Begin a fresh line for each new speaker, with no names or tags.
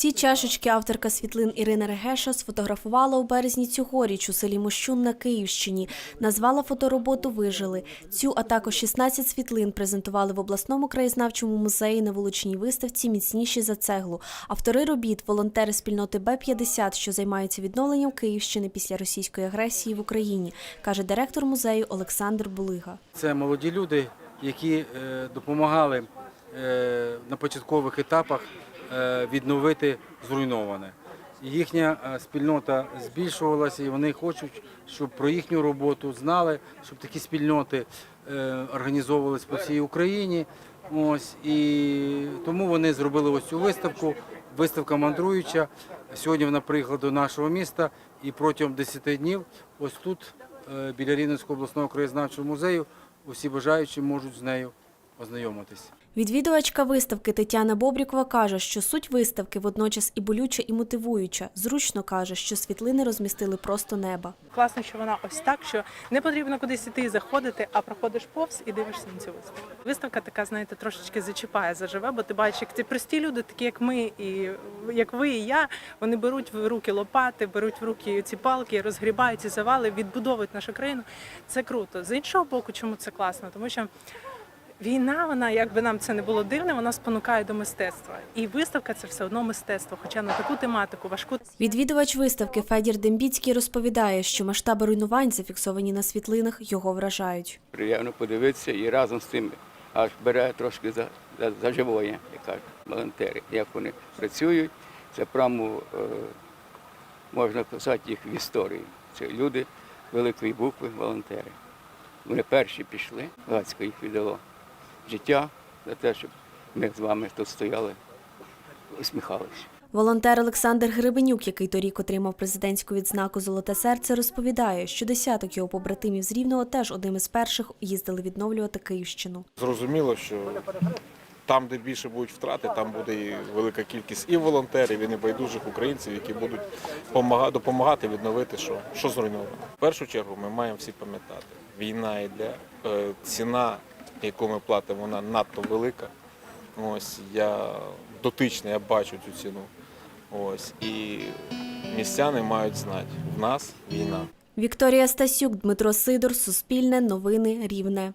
Ці чашечки авторка світлин Ірина Регеша сфотографувала у березні цьогоріч у селі Мощун на Київщині. Назвала фотороботу Вижили. Цю, а також 16 світлин презентували в обласному краєзнавчому музеї на вуличній виставці Міцніші за цеглу. Автори робіт волонтери спільноти Б-50, що займаються відновленням Київщини після російської агресії в Україні, каже директор музею Олександр Булига.
Це молоді люди, які е, допомагали е, на початкових етапах відновити зруйноване. Їхня е, спільнота збільшувалася, і вони хочуть, щоб про їхню роботу знали, щоб такі спільноти е, організовувалися по всій Україні. Ось і тому вони зробили ось цю виставку. Виставка мандруюча. Сьогодні вона приїхала до нашого міста, і протягом 10 днів ось тут, е, біля Рівненського обласного краєзнавчого музею, усі бажаючі можуть з нею ознайомитись.
Відвідувачка виставки Тетяна Бобрікова каже, що суть виставки водночас і болюча, і мотивуюча. Зручно каже, що світлини розмістили просто неба.
Класно, що вона ось так, що не потрібно кудись іти і заходити, а проходиш повз і дивишся на цю виставку. Виставка така, знаєте, трошечки зачіпає заживе, бо ти бачиш, як ці прості люди, такі як ми, і як ви і я, вони беруть в руки лопати, беруть в руки ці палки, розгрібають ці завали, відбудовують нашу країну. Це круто. З іншого боку, чому це класно? Тому що. Війна, вона, як би нам це не було дивно, вона спонукає до мистецтва. І виставка це все одно мистецтво, хоча на таку тематику важку
Відвідувач виставки Федір Дембіцький розповідає, що масштаби руйнувань, зафіксовані на світлинах, його вражають.
приємно подивитися і разом з тим аж бере трошки за, за, за живоє, як кажуть волонтери. Як вони працюють, це прямо е, можна писати їх в історії. Це люди великої букви, волонтери. Вони перші пішли, Гацько їх віддало життя за те, щоб ми з вами тут стояли, усміхалися.
Волонтер Олександр Гребенюк, який торік отримав президентську відзнаку Золоте серце, розповідає, що десяток його побратимів з Рівного теж одним із перших їздили відновлювати Київщину.
Зрозуміло, що там, де більше будуть втрати, там буде і велика кількість і волонтерів, і небайдужих українців, які будуть допомагати відновити, що, що зруйновано. В першу чергу ми маємо всі пам'ятати, війна йде, е, ціна, яку ми платимо, вона надто велика. Ось я дотичний, я бачу цю ціну. Ось і містяни мають знати, в нас війна.
Вікторія Стасюк, Дмитро Сидор, Суспільне, Новини, Рівне.